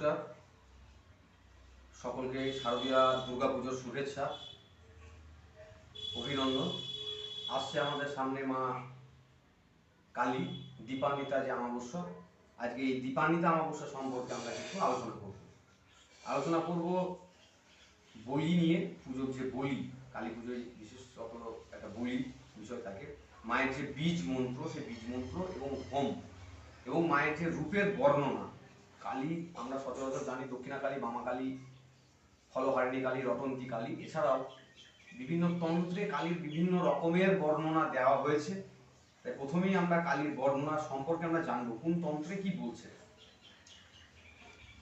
নমস্কার। সকলকে শারদীয়া দুর্গা পুজোর শুভেচ্ছা, অভিনন্দন। আসছে আমাদের সামনে মা কালী দীপান্বিতা যে অমাবস্যা। আজকে এই দীপান্বিতা অমাবস্যা সম্পর্কে আমরা কিছু আলোচনা করব। আলোচনা করব বলি নিয়ে, পুজোর যে বলি, কালী পুজোয় বিশেষত একটা বলি বিষয় থাকে। মায়ের যে বীজ মন্ত্র সে বীজ মন্ত্র এবং হোম এবং মায়ের যে রূপের বর্ণনা কালী, আমরা সচরাচর জানি দক্ষিণা কালী বামা কালী ফলহারিণী কালী, রটন্তী কালী। এছাড়াও বিভিন্ন তন্ত্রে কালীর বিভিন্ন রকমের বর্ণনা দেওয়া হয়েছে। তাই প্রথমেই আমরা কালীর বর্ণনা সম্পর্কে আমরা জানব, কোন তন্ত্রে কি বলছে।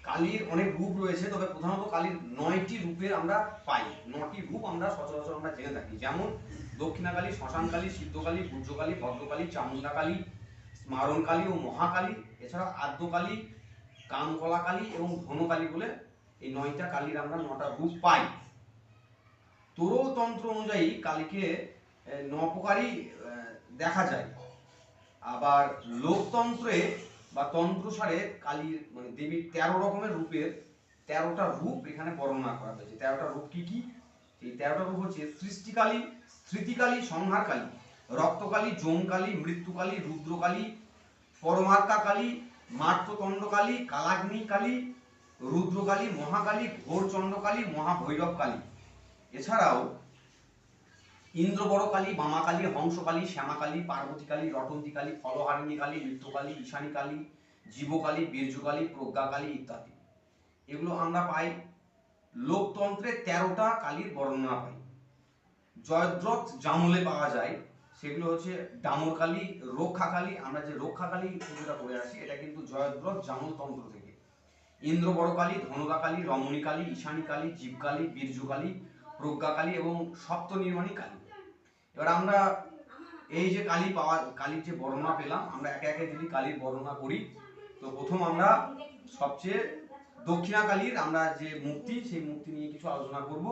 কালীর অনেক রূপ রয়েছে, তবে প্রধানত কালীর নয়টি রূপের আমরা পাই। নটি রূপ আমরা সচরাচর আমরা জেনে থাকি। যেমন দক্ষিণা কালী, শ্মশান কালী সিদ্ধকালী পূজ্যকালী ভদ্রকালী চামুন্ডা কালী স্মারণ কালী ও মহাকালী। এছাড়া আদ্যকালী কামকলা কালী এবং ধনকালী বলে এই নয়টা কালীর আমরা নটা রূপ পাই। তন্ত্র অনুযায়ী কালীকে আহ, ন প্রকারই আহ, দেখা যায়। আবার লোকতন্ত্রে বা তন্ত্রসারে কালীর মানে দেবীর তেরো রকমের রূপের তেরোটা রূপ এখানে বর্ণনা করা হয়েছে। তেরোটা রূপ কি কি? এই তেরোটা রূপ হচ্ছে সৃষ্টিকালী স্মৃতিকালী সংহারকালী। রক্তকালী জমকালী মৃত্যুকালী রুদ্রকালী পরমার্কা কালী মার্ততণ্ডকালী কালাগ্নি কালী রুদ্রকালী, মহাকালী ঘোরচণ্ডকালী মহাভৈরব কালী এছাড়াও ইন্দ্রবড় কালী বামা কালী হংসকালী, শ্যামাকালী রটন্তী কালী ফলহারিণী কালী মৃত্যুকালী ঈশানী কালী জীবকালী, বীর্যকালী, প্রজ্ঞাকালী ইত্যাদি। এগুলো আমরা পাই লোকতন্ত্রে তেরোটা কালীর বর্ণনা পাই। জয়দ্রথ জামলে পাওয়া যায়। সেগুলো হচ্ছে ডামরকালী, রক্ষাকালী, আমরা যে রক্ষাকালী পুজোটা করে আসি, এটা কিন্তু জয়দ্রথ জামল তন্ত্র থেকে। ইন্দ্র বড়কালী ধনদাকালী রমণী কালী ঈশানী কালী জীবকালী, বীর্যকালী, প্রজ্ঞাকালী এবং সপ্ত নির্মাণী কালী এবার আমরা এই যে কালী পাওয়া, কালীর যে বর্ণনা পেলাম, আমরা একে একে যদি কালীর বর্ণনা করি, তো প্রথম আমরা সবচেয়ে দক্ষিণা কালীর আমরা যে মূর্তি, সেই মূর্তি নিয়ে কিছু আলোচনা করব।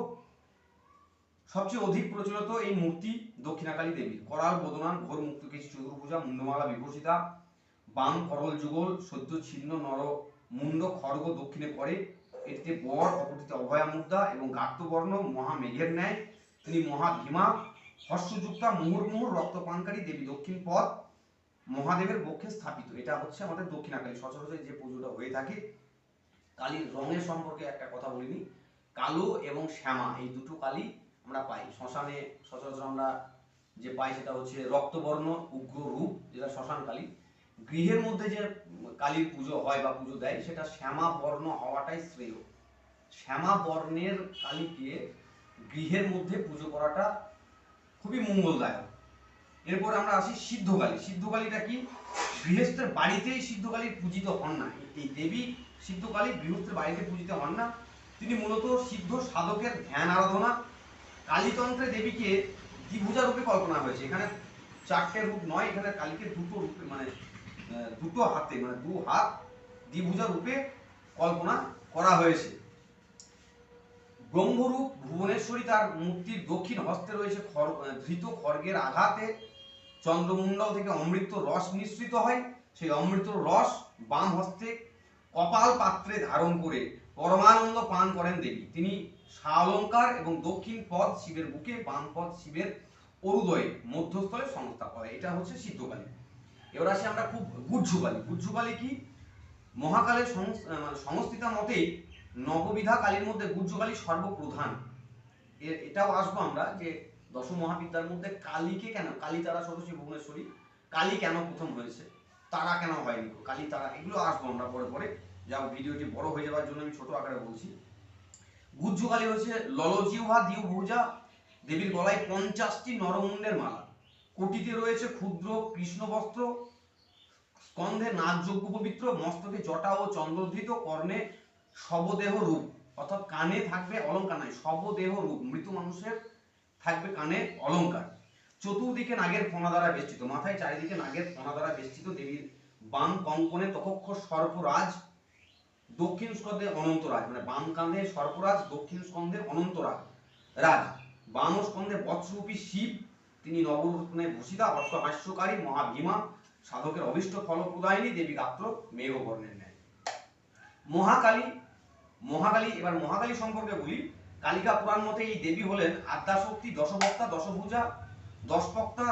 সবচেয়ে অধিক প্রচলিত এই মূর্তি দক্ষিণাকালী দেবীর করাল বদনান ঘোর মুক্তকেশী চতুর্ভুজা, মুন্ডমালা, বিভূষিতা, বাম করল যুগল, সদ্য ছিন্ন নর, মুন্ড খড়গ দক্ষিণে পড়ে। এটিতে বর, অপরটিতে অভয়া মুদ্রা এবং গাত্রবর্ণ মহামেঘের ন্যায়। তিনি মহা মহাভীমা হর্ষযুক্তা মুহুর্মুহুর রক্তপানকারী দেবী দক্ষিণ পথ। মহাদেবের পক্ষে স্থাপিত। এটা হচ্ছে আমাদের দক্ষিণাকালী। সচরাচর যে পুজোটা হয়ে থাকে, কালীর রঙের সম্পর্কে একটা কথা বলিনি। কালো এবং শ্যামা, এই দুটো কালী আমরা পাই। শ্মশানে, সচরাচর আমরা যে পাই সেটা হচ্ছে রক্তবর্ণ, উগ্র রূপ, যেটা শ্মশান কালী গৃহের মধ্যে যে কালীর পুজো হয় বা পুজো দেয়, সেটা শ্যামা বর্ণ হওয়াটাই শ্রেয়। শ্যামা বর্ণের কালীকে গৃহের মধ্যে পুজো করাটা খুবই মঙ্গলদায়ক। এরপর আমরা আসি সিদ্ধকালী। সিদ্ধকালীটা কি? গৃহস্থের বাড়িতেই সিদ্ধকালী পূজিত হন না। এই দেবী সিদ্ধকালী গৃহস্থের বাড়িতে পূজিত হন না। তিনি মূলত সিদ্ধ সাধকের ধ্যান আরাধনা কালীতন্ত্রে দেবীকে দ্বিভুজা রূপে কল্পনা হয়েছে। এখানে চারটে রূপ নয়, এখানে কালীকে দুটো রূপে মানে দুটো হাতে মানে দু হাত দ্বিভুজা রূপে কল্পনা করা হয়েছে। ব্রহ্মরূপ ভুবনেশ্বরী তার মূর্তির দক্ষিণ হস্তে রয়েছে ধৃত খর্গের আঘাতে। চন্দ্রমণ্ডল থেকে অমৃত রস মিশ্রিত হয়। সেই অমৃত রস বাম হস্তে কপাল পাত্রে ধারণ করে পরমানন্দ পান করেন দেবী। তিনি শালঙ্কার এবং দক্ষিণ পদ শিবের বুকে, বাম পদ শিবের অরুদয়ে মধ্যস্থলে সংস্থা করে এটা হচ্ছে সিদ্ধকালী। এবার আসি আমরা খুব গুজ্জুকালী গুজ্জুকালী কি? মহাকালের মানে সংস্থিতা মতে নববিধা কালীর মধ্যে গুজ্জুকালী সর্বপ্রধান। এটাও আসব আমরা যে দশ মহাবিদ্যার মধ্যে কালীকে কেন, কালী তারা সদস্য ভুবনেশ্বরী, কালী কেন প্রথম হয়েছে, তারা কেন হয়নি, কালী তারা, এগুলো আসব আমরা পরে পরে। যা ভিডিওটি বড় হয়ে যাওয়ার জন্য আমি ছোট আকারে বলছি। গুজ্জ কালী হচ্ছে ললজিহ্বা দিউভুজা দেবীর গলায় পঞ্চাশটি নরমুণ্ডের মালা। কোটিতে রয়েছে ক্ষুদ্র কৃষ্ণ বস্ত্র স্কন্ধে নাগযজ্ঞ পবিত্র, মস্তকে জটা ও চন্দ্রধৃত কর্ণে শবদেহ রূপ। অর্থাৎ কানে থাকবে অলঙ্কার নাই, শবদেহ রূপ। মৃত মানুষের থাকবে কানে অলঙ্কার। চতুর্দিকে নাগের ফণা দ্বারা বেষ্টিত, মাথায় চারিদিকে নাগের ফণা দ্বারা বেষ্টিত দেবীর বাম কঙ্কনে তকক্ষ সর্পরাজ দক্ষিণ স্কন্ধে অনন্তরাজ মানে বাম কাঁধে সর্পরাজ, দক্ষিণ স্কন্ধে অনন্তরাজ রাজ। বাম স্কন্ধে বৎসরূপী শিব, তিনি নবরত্নে ভূষিতা অষ্টহাস্যকারী মহাভীমা, সাধকের অভিষ্ট ফলপ্রদায়িনী, দেবী গাত্র মেঘবর্ণের ন্যায়। মহাকালী মহাকালী, এবার মহাকালী সম্পর্কে বলি। কালিকা পুরাণ মতে এই দেবী হলেন আদ্যাশক্তি, দশভক্তা, দশভূজা দশপক্তা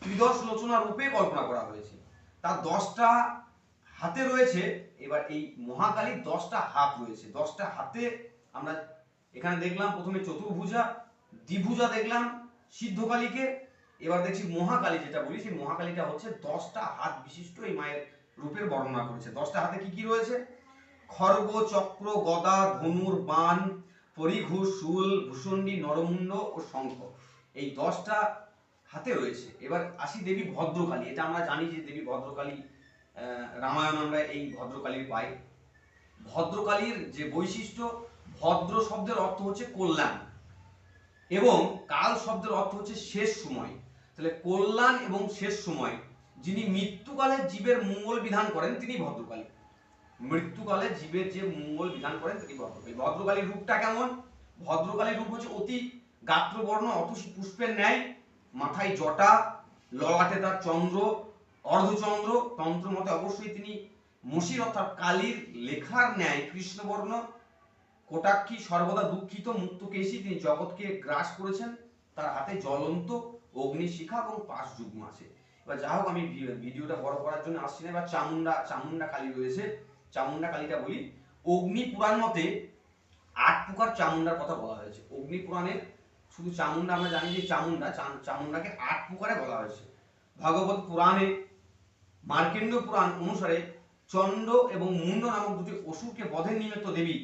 ত্রিদশ লোচনা রূপে কল্পনা করা হয়েছে। তার দশটা হাতে রয়েছে এবার এই মহাকালীর দশটা হাত রয়েছে। দশটা হাতে আমরা এখানে দেখলাম, প্রথমে চতুর্ভুজা, দ্বিভুজা দেখলাম সিদ্ধকালীকে। এবার দেখছি মহাকালী যেটা বলি, সেই মহাকালীটা হচ্ছে দশটা হাত বিশিষ্ট এই মায়ের রূপের বর্ণনা করেছে। দশটা হাতে কি কি রয়েছে? খর্গ চক্র, গদা, ধনুর বান পরিঘু, শুল, ভূষণ্ডী, নরমুণ্ড ও শঙ্খ। এই দশটা হাতে রয়েছে। এবার আসি দেবী ভদ্রকালী। এটা আমরা জানি যে দেবী ভদ্রকালী রামায়ণ আমরা এই ভদ্রকালীর পাই ভদ্রকালীর যে বৈশিষ্ট্য, ভদ্র শব্দের অর্থ হচ্ছে কল্যাণ। এবং কাল শব্দের অর্থ হচ্ছে শেষ সময়। তাহলে কল্যাণ এবং শেষ সময়, যিনি মৃত্যুকালে জীবের মঙ্গল বিধান করেন, তিনি ভদ্রকালী। মৃত্যুকালে জীবের যে মঙ্গল বিধান করেন, তিনি ভদ্রকালী। ভদ্রকালীর রূপটা কেমন? ভদ্রকালীর রূপ হচ্ছে অতি গাত্রবর্ণ অতসী পুষ্পের ন্যায়, মাথায় জটা, ললাটে তার চন্দ্র অর্ধচন্দ্র তন্ত্র মতে অবশ্যই তিনি মসির অর্থাৎ কালীর লেখার ন্যায় কৃষ্ণবর্ণ, কোটাক্ষী, সর্বদা দুঃখিত মুক্তকেশী তিনি জগৎকে গ্রাস করেছেন। তার হাতে জ্বলন্ত অগ্নিশিখা এবং পাঁচ যুগ্ম আছে। এবার যা হোক, আমি ভিডিওটা বড় করার জন্য আসছি না। এবার চামুন্ডা চামুন্ডা কালী রয়েছে। চামুন্ডা কালীটা বলি। অগ্নি পুরাণ মতে আট প্রকার চামুন্ডার কথা বলা হয়েছে। অগ্নি পুরাণের শুধু চামুন্ডা আমরা জানি যে চামুন্ডা চাম- চামুন্ডাকে আট প্রকারে বলা হয়েছে। ভগবত পুরাণে মার্কেন্ড পুরাণ অনুসারে চণ্ড এবং মুন্ড নামক দুটি অসুরকে বধের নিমিত্ত দেবী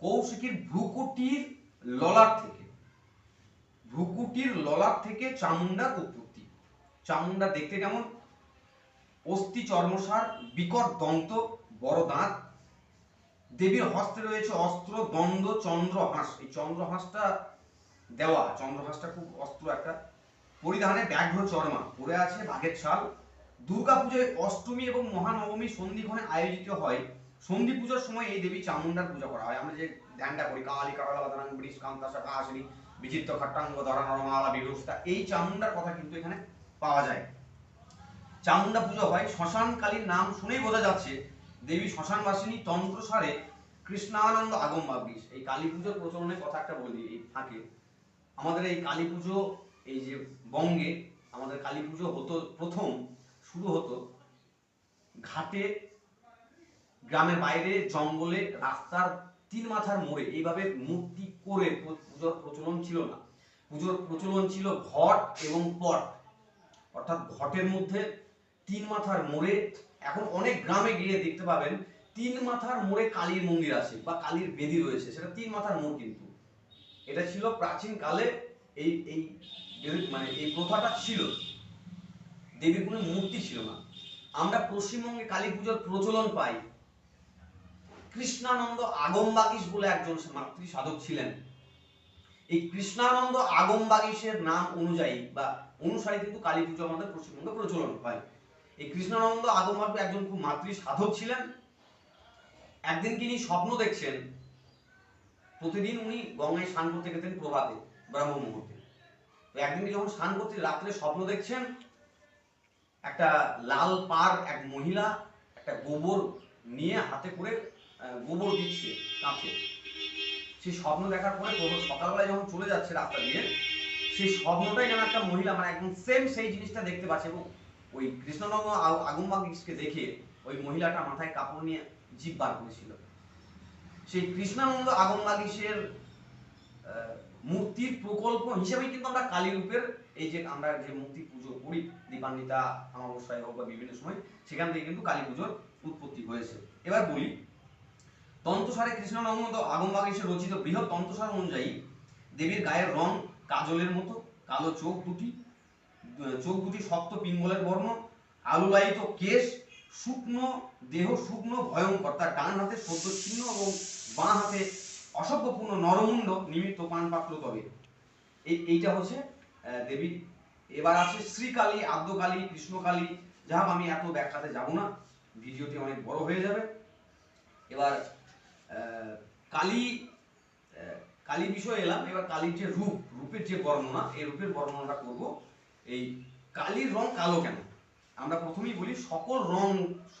কৌশিকীর ভ্রুকুটির ললাট থেকে, ভ্রুকুটির ললাট থেকে চামুন্ডার উৎপত্তি চামুন্ডা দেখতে কেমন? অস্থি চর্মসার, বিকট দন্ত, বড় দাঁত। দেবীর হস্তে রয়েছে অস্ত্র দ্বন্দ্ব চন্দ্রহাঁস। এই চন্দ্রহাঁসটা দেওয়া, চন্দ্রহাঁসটা খুব অস্ত্র একটা। পরিধানে ব্যাঘ্র চর্মা, পরে আছে বাঘের ছাল। দুর্গাপুজোয় অষ্টমী এবং মহানবমী সন্ধিক্ষণে আয়োজিত হয়। সন্ধি পুজোর সময় এই দেবী চামুন্ডার পূজা করা হয়। আমরা যে ধ্যানটা করি, কালী কাকালাদানাং বৃষ কান্তাসা কাহাসিনী বিচিত্র খট্টাঙ্গ, ধরা, নরমালা বিভূষিতা এই চামুন্ডার কথা কিন্তু এখানে পাওয়া যায়। চামুন্ডা পুজো হয়। শ্মশান কালীর নাম শুনেই বোঝা যাচ্ছে, দেবী শ্মশানবাসিনী তন্ত্রসারে কৃষ্ণানন্দ আগম বাগিস এই কালী পুজোর প্রচলনের কথা একটা বলি, এই ফাঁকে আমাদের এই কালী পুজো, এই যে বঙ্গে, আমাদের কালী পুজো হতো প্রথম শুরু হতো, ঘাটে, গ্রামের বাইরে, জঙ্গলে, রাস্তার তিন মাথার মোড়ে। এইভাবে মূর্তি করে পুজোর প্রচলন ছিল না। পুজোর প্রচলন ছিল ঘট এবং পট। অর্থাৎ ঘটের মধ্যে তিন মাথার মোড়ে, এখন অনেক গ্রামে গিয়ে দেখতে পাবেন, তিন মাথার মোড়ে কালীর মন্দির আছে বা কালীর বেদি রয়েছে। সেটা তিন মাথার মোড় কিন্তু। এটা ছিল প্রাচীন কালে এই এই মানে এই প্রথাটা ছিল। দেবীর কোনো মূর্তি ছিল না। আমরা পশ্চিমবঙ্গে কালী পুজোর প্রচলন পাই। কৃষ্ণানন্দ আগমবাগিস বলে একজন মাতৃ সাধক ছিলেন। এই কৃষ্ণানন্দ আগমবাগিসের নাম অনুযায়ী বা অনুসারে কিন্তু কালী পুজো আমাদের পশ্চিমবঙ্গে প্রচলন হয়। এই কৃষ্ণানন্দ আগমবাগি একজন খুব মাতৃ সাধক ছিলেন। একদিন তিনি স্বপ্ন দেখছেন। প্রতিদিন উনি গঙ্গায় স্নান করতে গেতেন প্রভাতে ব্রাহ্ম মুহূর্তে তো একদিন যখন স্নান করতে রাত্রে স্বপ্ন দেখছেন একটা লাল পার এক মহিলা একটা গোবর নিয়ে হাতে করে গোবর দিচ্ছে কাঁচে। সেই স্বপ্ন দেখার পরে প্রভু সকালবেলায় যখন চলে যাচ্ছে রাস্তা দিয়ে সেই স্বপ্নটাই যেন একটা মহিলা মানে একদম সেম সেই জিনিসটা দেখতে পাচ্ছে এবং ওই কৃষ্ণনন্দ আগমবাগিসকে দেখে ওই মহিলাটা মাথায় কাপড় নিয়ে জিভ বার করেছিল। সেই কৃষ্ণানন্দ আগমবাগিসের মূর্তির প্রকল্প হিসেবেই কিন্তু আমরা কালী রূপের এই যে আমরা যে মূর্তি পুজো করি, দীপান্বিতা, অমাবস্যায় হোক বা বিভিন্ন সময়, সেখান থেকে কিন্তু কালী পুজোর উৎপত্তি হয়েছে। এবার বলি, তন্ত্রসারে কৃষ্ণনন্দ আগমবাগিসের রচিত বৃহৎ তন্ত্রসার অনুযায়ী দেবীর গায়ের রং কাজলের মতো, কালো চোখ দুটি চোখ দুটি শক্ত পিঙ্গলের বর্ণ, আলুলায়িত কেশ, শুকনো দেহ শুকনো ভয়ঙ্কর, তার ডান হাতে সদ্য চিহ্ন এবং বাঁ হাতে অসভ্যপূর্ণ নরমুণ্ড নিমিত্ত পান পাত্র তবে। এই, এইটা হচ্ছে দেবী। এবার আছে শ্রীকালী, আদ্যকালী, কৃষ্ণকালী। যা আমি এত ব্যাখ্যাতে যাব না। ভিডিওটি অনেক বড় হয়ে যাবে। এবার কালী কালী বিষয়ে এলাম। এবার কালীর যে রূপ, রূপের যে বর্ণনা, এই রূপের বর্ণনাটা করব। এই কালীর রং কালো কেন? আমরা প্রথমেই বলি, সকল রং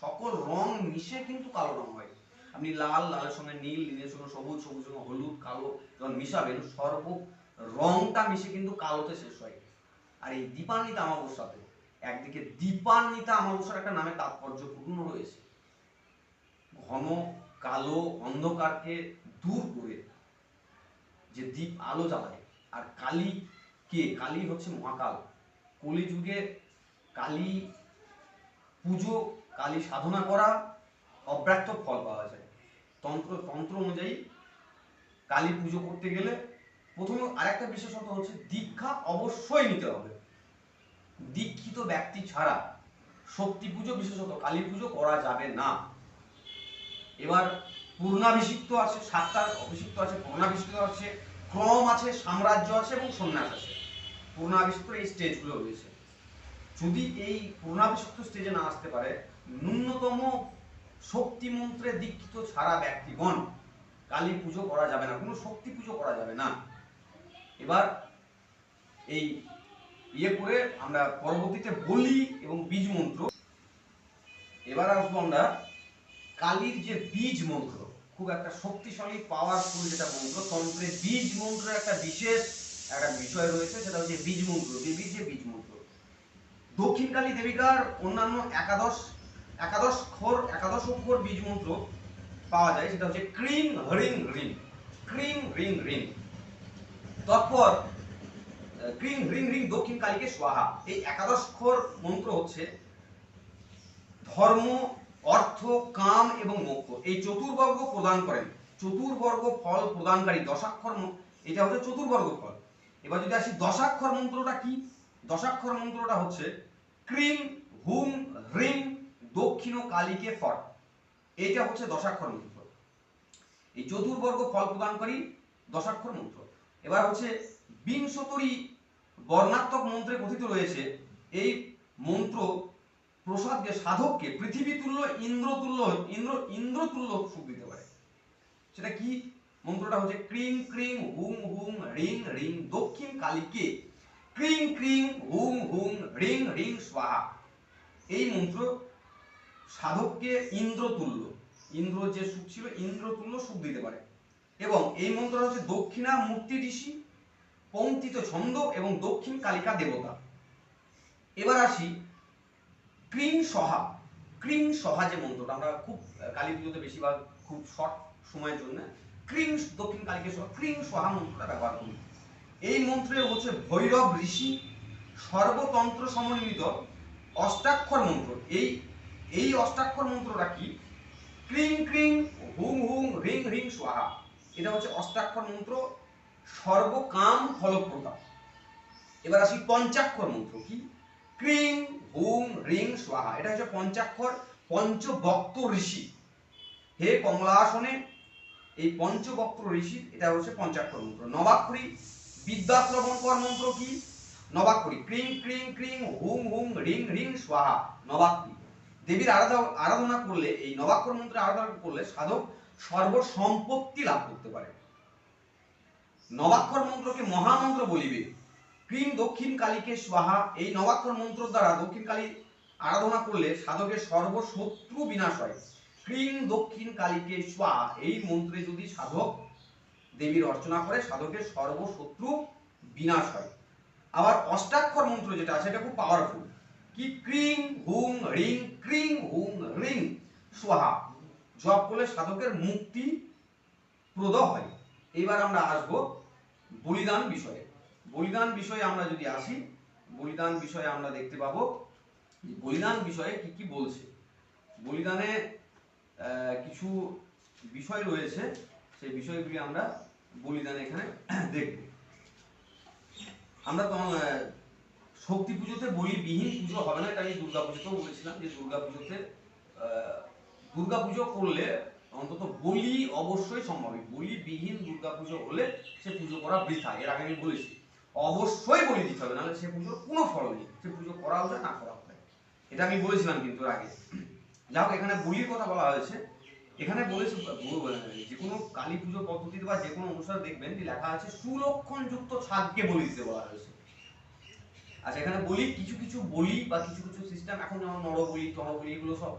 সকল রং মিশে কিন্তু কালো রং হয়। আপনি লাল, লালের সঙ্গে নীল, নীলের সঙ্গে সবুজ সবুজ সঙ্গে হলুদ, কালো যখন মিশাবেন, সর্ব রংটা মিশে কিন্তু কালোতে শেষ হয়। আর এই দীপান্বিতা অমাবস্যাতে একদিকে দীপান্বিতা অমাবস্যার একটা নামে তাৎপর্যপূর্ণ রয়েছে। ঘন, কালো অন্ধকারকে দূর করে যে দ্বীপ আলো জ্বালায়। আর কালী কে? কালী হচ্ছে মহাকাল। কলিযুগে কালী পুজো, কালী সাধনা করা অব্যক্ত ফল পাওয়া যায় তন্ত্র তন্ত্র অনুযায়ী কালী পুজো করতে গেলে প্রথমে আরেকটা বিশেষত হচ্ছে দীক্ষা অবশ্যই নিতে হবে। দীক্ষিত ব্যক্তি ছাড়া শক্তি পুজো বিশেষত কালী পুজো করা যাবে না। এবার পূর্ণাভিষিক্ত আছে, সাতটা অভিষিক্ত আছে, পূর্ণাভিষিক্ত আছে, ক্রম আছে, সাম্রাজ্য আছে এবং সন্ন্যাস আছে। পূর্ণাভিষিক্ত এই স্টেজগুলো রয়েছে। যদি এই পূর্ণাভিষিক্ত স্টেজে না আসতে পারে, ন্যূনতম শক্তি মন্ত্রে দীক্ষিত ছাড়া ব্যক্তিগণ কালী পুজো করা যাবে না, কোনো শক্তি পুজো করা যাবে না। এবার এই ইয়ে করে আমরা পরবর্তীতে বলি এবং বীজ মন্ত্র। এবার আসব আমরা কালীর যে বীজ মন্ত্র, খুব একটা শক্তিশালী পাওয়ারফুল যেটা মন্ত্র, তন্ত্রে বীজ মন্ত্রের একটা বিশেষ একটা বিষয় রয়েছে, সেটা হচ্ছে বীজ মন্ত্র, দেবীর যে বীজ মন্ত্র। দক্ষিণকালী দেবিকার অন্যান্য একাদশ একাদশ খোর, একাদশ অক্ষর বীজ মন্ত্র পাওয়া যায় সেটা হচ্ছে ক্রিম হরিং রিং। Cream ring ring. তৎপর আহ, ক্রিম রিং রিং দক্ষিণ কালীকে সোহা। এই একাদশ খোর মন্ত্র হচ্ছে ধর্ম অর্থ কাম এবং মোক্ষ। এই চতুর্বর্গ প্রদান করেন। চতুর্বর্গ ফল প্রদানকারী দশাক্ষর এটা হচ্ছে চতুর্বর্গ ফল। এবার যদি আসি দশাক্ষর মন্ত্রটা কি? দশাক্ষর মন্ত্রটা হচ্ছে ক্রিম হুম হ্রিং দক্ষিণ কালীকে ফট। এটা হচ্ছে দশাক্ষর মন্ত্র। এই চতুর্বর্গ ফল প্রদানকারী দশাক্ষর মন্ত্র। এবার হচ্ছে বিংশতরি বর্ণাত্মক মন্ত্রে কথিত রয়েছে, এই মন্ত্র প্রসাদকে, সাধককে পৃথিবী তুল্য, ইন্দ্র তুল্য, ইন্দ্র ইন্দ্র তুল্য সুখ দিতে পারে। সেটা কি? মন্ত্রটা হচ্ছে ক্রিং ক্রিং, হুম হুম, রিং রিং, দক্ষিণ কালীকে ক্রিং ক্রিং, হুম হুম, রিং রিং, স্বাহা। এই মন্ত্র সাধককে ইন্দ্র তুল্য ইন্দ্র যে সুখ ছিল ইন্দ্র তুল্য সুখ দিতে পারে। এবং এই মন্ত্রটা হচ্ছে দক্ষিণা মূর্তি ঋষি পঙ্কিত ছন্দ এবং দক্ষিণ কালিকা দেবতা। এবার আসি ক্রিং সহা। ক্রিং সহা যে মন্ত্রটা, আমরা খুব কালী পুজোতে বেশিরভাগ খুব শর্ট সময়ের জন্য ক্রিং দক্ষিণ কালীকে সহা ক্রিং সহা মন্ত্রটা ব্যবহার করি। এই মন্ত্রে হচ্ছে ভৈরব ঋষি সর্বতন্ত্র সমন্বিত অষ্টাক্ষর মন্ত্র। এই এই অষ্টাক্ষর মন্ত্রটা কি? ক্রিং ক্রিং, হুং হুং, রিং রিং, সোহা। এটা হচ্ছে অষ্টাক্ষর মন্ত্র, সর্বকাম ফলপ্রদা এবার আসি পঞ্চাক্ষর মন্ত্র কি? ক্রিং, হুং, রিং স্বাহা এটা হচ্ছে পঞ্চাক্ষর পঞ্চবক্ত ঋষি। হে কমলাসনে, এই পঞ্চবক্ত ঋষি এটা হচ্ছে পঞ্চাক্ষর মন্ত্র। নবাক্ষরি নবাক্ষরী বিদ্যাশ্রবণকর মন্ত্র কি? নবাক্ষরী। ক্রিং ক্রিং ক্রিং, হুং হুং, রিং রিং স্বাহা নবাক্ষরী। দেবীর আরাধনা করলে, এই নবাক্ষর মন্ত্রে আরাধনা করলে সাধক সর্বসম্পত্তি লাভ করতে পারে। নবাক্ষর মন্ত্রকে মহামন্ত্র বলিবে। ক্রিম দক্ষিণ কালীকে স্বাহা, এই নবাক্ষর মন্ত্র দ্বারা দক্ষিণ কালী আরাধনা করলে সাধকের সর্বশত্রু বিনাশ হয়। ক্রিম দক্ষিণ কালীকে স্বাহা, এই মন্ত্রে যদি সাধক দেবীর অর্চনা করে, সাধকের সর্বশত্রু বিনাশ হয়। আবার অষ্টাক্ষর মন্ত্র যেটা আছে, এটা খুব পাওয়ারফুল কি ক্রিং, হুং, রিং, ক্রিং, হুং, রিং। সোহা, জপ করলে সাধকের মুক্তি প্রদ হয়। এবার আমরা আসব বলিদান বিষয়ে। বলিদান বিষয়ে আমরা যদি আসি, বলিদান বিষয়ে আমরা দেখতে পাবো বলিদান বিষয়ে কি কি বলছে। বলিদানে কিছু বিষয় রয়েছে, সেই বিষয়গুলি আমরা বলিদান এখানে দেখব। আমরা শক্তি পুজোতে বলিবিহীন পুজো হবে না তাই দুর্গা পুজোতেও বলেছিলাম যে দুর্গা পুজোতে দুর্গা পুজো করলে অন্তত বলি অবশ্যই সম্ভব বলিবিহীন দুর্গা পুজো হলে সে পুজো করা বৃথা, এর আগে আমি বলেছি। অবশ্যই বলি দিতে হবে, নাহলে সে পুজোর কোনো ফল নেই, সে পুজো করা যায় না করা যায় এটা আমি বলেছিলাম কিন্তু আগে। যা হোক, এখানে বলির কথা বলা হয়েছে। এখানে বলেছে যে কোনো কালী পুজো পদ্ধতিতে বা যে কোনো অনুষ্ঠানে দেখবেন যে লেখা আছে সুলক্ষণ যুক্ত ছাদকে বলি দিতে বলা হয়েছে। আচ্ছা এখানে বলি, কিছু কিছু বলি বা কিছু কিছু সিস্টেম এখন যেমন নরবলি, তরবলি, এগুলো সব,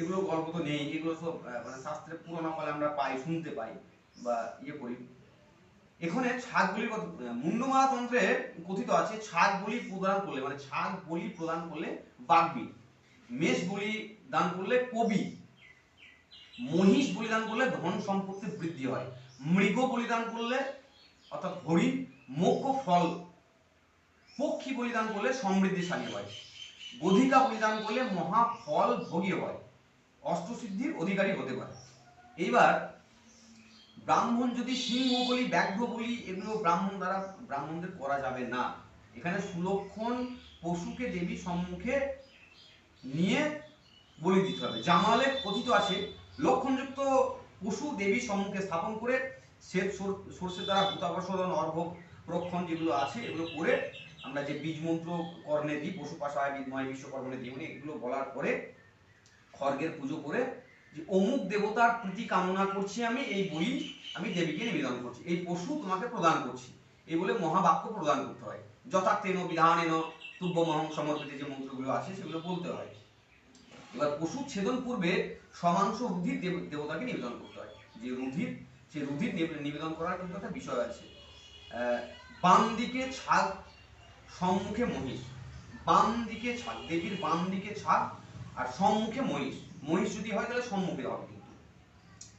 এগুলো গল্প তো নেই, এগুলো সব মানে শাস্ত্রে পুরোনো কালে আমরা পাই, শুনতে পাই বা ইয়ে করি। এখানে ছাদ কথা মুন্ডমালা তন্ত্রে কথিত আছে, ছাদ বলি প্রদান করলে মানে ছাদ বলি প্রদান করলে বাগ্মী মেষ বলি দান করলে কবি। মহিষ বলিদান করলে ধন সম্পত্তি বৃদ্ধি হয়। মৃগ বলিদান করলে, অর্থাৎ হরিণ। মোক্ষ ফল পক্ষী বলিদান করলে সমৃদ্ধিশালী হয়। গধিকা বলিদান করলে মহা ফল ভোগী হয়। অষ্টসিদ্ধির অধিকারী হতে পারে। এইবার ব্রাহ্মণ যদি সিংহ বলি, ব্যাঘ্র বলি, এগুলো ব্রাহ্মণ দ্বারা ব্রাহ্মণদের করা যাবে না। এখানে সুলক্ষণ পশুকে দেবী সম্মুখে নিয়ে বলি দিতে হবে। জামালে কথিত আছে, লক্ষণযুক্ত পশু দেবী সম্মুখে স্থাপন করে শ্বেত সর- সর্ষের দ্বারা ভূতাবসরণ অর্ঘ প্রক্ষণ যেগুলো আছে, এগুলো করে আমরা যে বীজ মন্ত্র কর্ণে দিই, পশু পাশায় বিদ্ময় বিশ্বকর্মণে দিই উনি এগুলো বলার পরে খড়গের পুজো করে যে অমুক দেবতার প্রীতি কামনা করছি আমি, এই বই আমি দেবীকে নিবেদন করছি, এই পশু তোমাকে প্রদান করছি, এই বলে মহাবাক্য প্রদান করতে হয়। যথার্থেন বিধানেন তুব্যমহং সমর্পিত যে মন্ত্রগুলো আছে, সেগুলো বলতে হয়। এবার পশু ছেদন পূর্বে সমাংশ রুধির দেব- দেবতাকে নিবেদন করতে হয়। যে রুধির, সে রুধির নিবেদন করার কিন্তু একটা বিষয় আছে। বাম দিকে ছাগ সম্মুখে মহিষ। বাম দিকে ছাগ দেবীর বাম দিকে ছাগ আর সম্মুখে মহিষ। মহিষ যদি হয় তাহলে সম্মুখে হবে কিন্তু।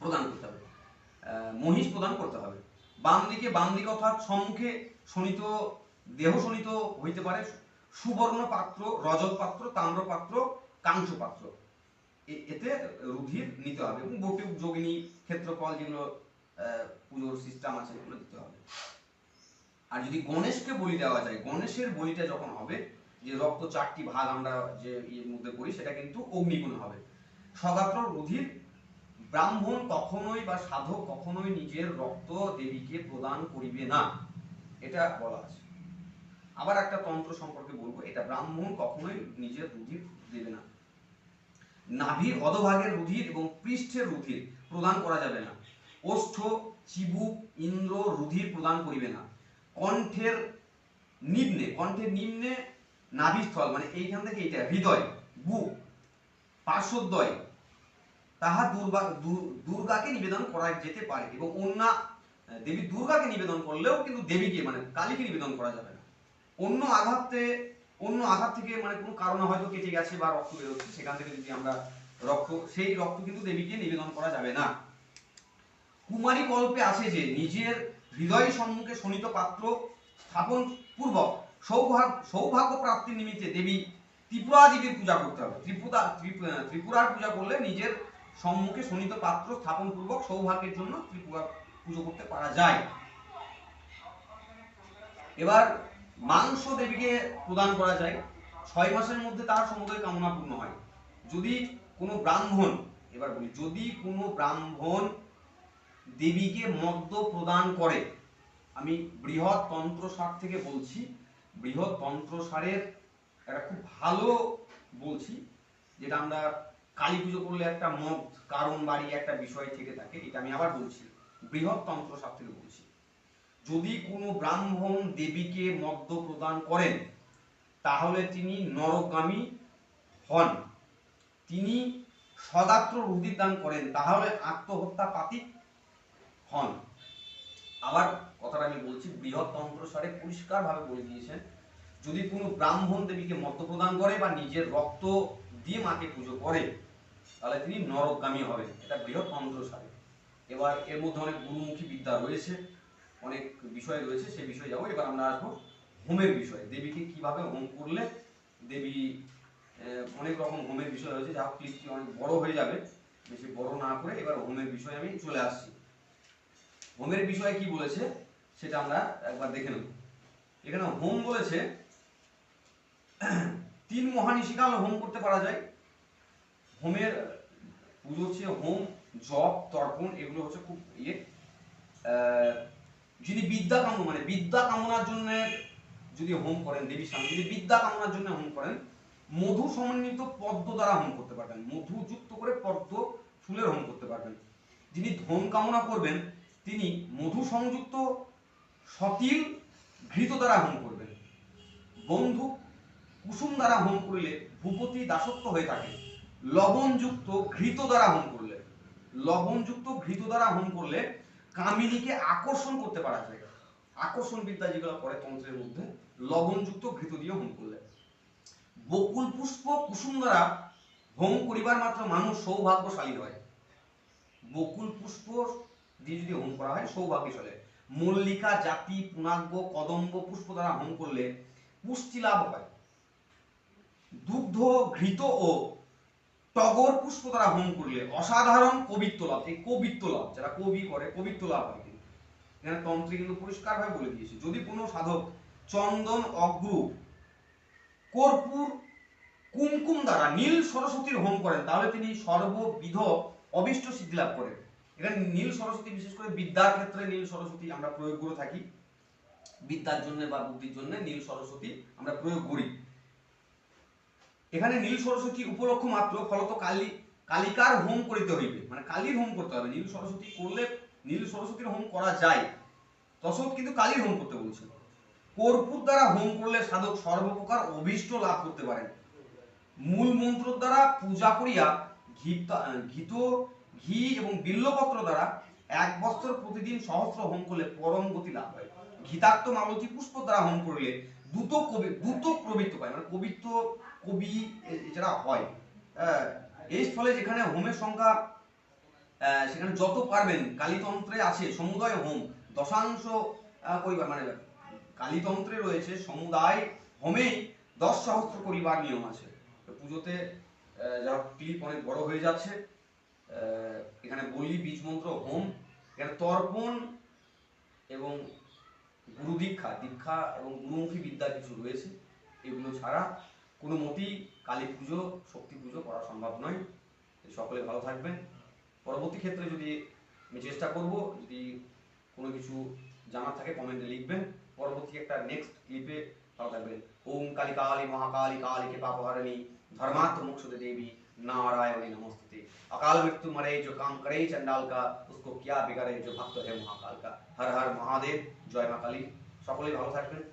প্রদান করতে হবে। মহিষ প্রদান করতে হবে। বাম দিকে বাম দিকে অর্থাৎ সম্মুখে শোণিত, দেহ শোণিত হইতে পারে। সুবর্ণ পাত্র, রজত পাত্র, তাম্র পাত্র, কাংস পাত্র। এতে রুধির নিতে হবে এবং বটুক যোগিনী, ক্ষেত্রফল যেগুলো পুজোর সিস্টেম আছে, এগুলো দিতে হবে। আর যদি গণেশকে বলি দেওয়া যায়, গণেশের বলিটা যখন হবে, যে রক্ত চারটি ভাগ আমরা যে ইয়ের মধ্যে করি সেটা কিন্তু অগ্নিগুণ হবে। সগাত্র রুধির ব্রাহ্মণ কখনোই বা সাধক কখনোই নিজের রক্ত দেবীকে প্রদান করিবে না। এটা বলা আছে। আবার একটা তন্ত্র সম্পর্কে বলব, এটা ব্রাহ্মণ কখনোই নিজের রুধির দেবে না। নাভির অধভাগের রুধির এবং পৃষ্ঠের রুধির প্রদান করা যাবে না। ওষ্ঠ, চিবুক, ইন্দ্র রুধির প্রদান করিবে না। কণ্ঠের নিম্নে কণ্ঠের নিম্নে নাভিস্থল মানে এইখান থেকে এইটা, হৃদয় বুক পার্শ্বদ্বয়, তাহা দুর্গা দুর্গাকে নিবেদন করা যেতে পারে এবং অন্য দেবী দুর্গাকে নিবেদন করলেও কিন্তু দেবীকে মানে কালীকে নিবেদন করা যাবে না। অন্য আঘাতে, অন্য আঘাত থেকে মানে কোনো কারণে হয়তো কেটে গেছে বা রক্ত বেরোচ্ছে, সেখান থেকে যদি আমরা রক্ত, সেই রক্ত কিন্তু দেবীকে নিবেদন করা যাবে না। কুমারী কল্পে আছে যে, নিজের হৃদয় সম্মুখে শোণিত পাত্র স্থাপন পূর্বক সৌভাগ্য সৌভাগ্য প্রাপ্তির নিমিত্তে দেবী ত্রিপুরা দেবীর পূজা করতে হবে। ত্রিপুরা, ত্রিপুরার পূজা করলে নিজের সম্মুখে শোণিত পাত্র স্থাপন পূর্বক সৌভাগ্যের জন্য ত্রিপুরা পুজো করতে পারা যায়। এবার মাংস দেবীকে প্রদান করা যায়। ছয় মাসের মধ্যে তার সমুদয় কামনা পূর্ণ হয়। যদি কোনো ব্রাহ্মণ, এবার বলি, যদি কোনো ব্রাহ্মণ দেবীকে মদ্য প্রদান করে। আমি বৃহৎ তন্ত্রসার থেকে বলছি। বৃহৎ তন্ত্রসারের একটা খুব ভালো বলছি, যেটা আমরা কালী পুজো করলে একটা মদ কারণ, বাড়ি একটা বিষয় থেকে থাকে, এটা আমি আবার বলছি। বৃহৎ তন্ত্রসার থেকে বলছি। যদি কোনো ব্রাহ্মণ দেবীকে মদ্য প্রদান করেন, তাহলে তিনি নরগামী হন। তিনি সদাত্র রুধির দান করেন, তাহলে আত্মহত্যা পাতিক হন। আবার কথাটা আমি বলছি, বৃহৎ তন্ত্রসারে পরিষ্কার ভাবে বলে দিয়েছেন, যদি কোনো ব্রাহ্মণ দেবীকে মত প্রদান করে বা নিজের রক্ত দিয়ে মাকে পুজো করে, তাহলে তিনি নরকগামী হবেন। এটা বৃহৎ তন্ত্রসারে। এবার এর মধ্যে অনেক গুরুমুখী বিদ্যা রয়েছে, অনেক বিষয় রয়েছে, সেই বিষয়ে যাব। এবার আমরা আসব হোমের বিষয়। দেবীকে কীভাবে হোম করলে দেবী অনেক রকম হোমের বিষয় রয়েছে। যা হোক অনেক বড় হয়ে যাবে, বেশি বড় না করে এবার হোমের বিষয়ে আমি চলে আসছি। হোমের বিষয়ে কি বলেছে, সেটা আমরা একবার দেখে নেব। এখানে হোম বলেছে, তিন মহানিশিকাল হোম করতে পারা যায়। হোমের পুজো হচ্ছে হোম, জপ, তর্পণ, এগুলো হচ্ছে খুব ইয়ে। যদি বিদ্যা কাম মানে বিদ্যা কামনার জন্য যদি হোম করেন, দেবীর সামনে যদি বিদ্যা কামনার জন্য হোম করেন, মধু সমন্বিত পদ্ম দ্বারা হোম করতে পারবেন। মধু যুক্ত করে পদ্ম ফুলের হোম করতে পারবেন। যিনি ধন কামনা করবেন তিনি মধু সংযুক্ত সতিল, ঘৃত দ্বারা হোম করবেন। বন্ধু, কুসুম দ্বারা হোম করিলে ভূপতি দাসত্ব হয়ে থাকে। লবণযুক্ত ঘৃত দ্বারা হোম করলে, লবণযুক্ত ঘৃত দ্বারা হোম করলে কামিনীকে আকর্ষণ করতে পারা যায়। আকর্ষণ বিদ্যা যেগুলো করে তন্ত্রের মধ্যে, লবণযুক্ত ঘৃত দিয়ে হোম করলে। বকুল পুষ্প কুসুম দ্বারা হোম করিবার মাত্র মানুষ সৌভাগ্যশালী হয়। বকুল পুষ্প দিয়ে যদি হোম করা হয় সৌভাগ্যশালী মল্লিকা, জাতি পুনাগ্য কদম্ব, পুষ্প দ্বারা হোম করলে পুষ্টি লাভ হয়। দুগ্ধ, ঘৃত ও টগর পুষ্প দ্বারা হোম করলে অসাধারণ কবিত্ব লাভ, এই কবিত্ব লাভ, যারা কবি করে, কবিত্ব লাভ হয় কিন্তু। এখানে তন্ত্রে কিন্তু পরিষ্কার ভাবে বলে দিয়েছে, যদি কোনো সাধক চন্দন, অগ্রু, কর্পূর, কুমকুম দ্বারা নীল সরস্বতীর হোম করেন, তাহলে তিনি সর্ববিধ অবিষ্ট সিদ্ধি লাভ করেন। এখানে নীল সরস্বতী, বিশেষ করে বিদ্যার ক্ষেত্রে নীল সরস্বতী আমরা প্রয়োগ করে থাকি। বিদ্যার জন্য বা বুদ্ধির জন্য নীল সরস্বতী আমরা প্রয়োগ করি। এখানে নীল সরস্বতী উপলক্ষ মাত্র, ফলত কালী, কালিকার হোম করিতে হইবে। মানে কালীর হোম করতে হবে। নীল সরস্বতী করলে নীল সরস্বতীর হোম করা যায়। তসত কিন্তু কালীর হোম করতে বলছে কর্পূর দ্বারা হোম করলে সাধক সর্বপ্রকার অভীষ্ট লাভ করতে পারেন। মূল মন্ত্র দ্বারা পূজা করিয়া ঘিত ঘিত ঘি এবং বিল্লপত্র দ্বারা এক বছর প্রতিদিন সহস্র হোম করলে পরম গতি লাভ হয়। ঘিতাক্ত মালতী পুষ্প দ্বারা হোম করলে দ্রুত কবি দ্রুত প্রবৃত্ত পায় মানে কবিত্ব কবি যারা হয়। এর ফলে যেখানে হোমের সংখ্যা সেখানে যত পারবেন, কালীতন্ত্রে আছে সমুদায় হোম। দশাংশ করিবার মানে কালীতন্ত্রে রয়েছে সমুদায় হোমেই দশ সহস্র করিবার নিয়ম আছে। পুজোতে যা ক্লিপ অনেক বড় হয়ে যাচ্ছে এখানে বলি বীজমন্ত্র হোম। এখানে তর্পণ এবং গুরু দীক্ষা দীক্ষা এবং গুরুমুখী বিদ্যা কিছু রয়েছে। এগুলো ছাড়া কোনো মতেই কালী পুজো, শক্তি পুজো করা সম্ভব নয়। সকলে ভালো থাকবেন। পরবর্তী ক্ষেত্রে যদি আমি চেষ্টা করব, যদি কোনো কিছু জানা থাকে, কমেন্টে লিখবেন। পরবর্তী একটা নেক্সট ক্লিপে ভালো থাকবেন। ওম কালী কালী মহাকালী, কালী কৃপা ধর্মাত্ম মুখ দেবী नारायणी नमस्ते अकाल मृत्यु मरे जो काम करे चंडाल का उसको क्या बिगाड़े जो भक्त है महाकाल का हर हर महादेव জয় মা কালী সকলেই ভালো থাকবেন সুস্থ থাকবেন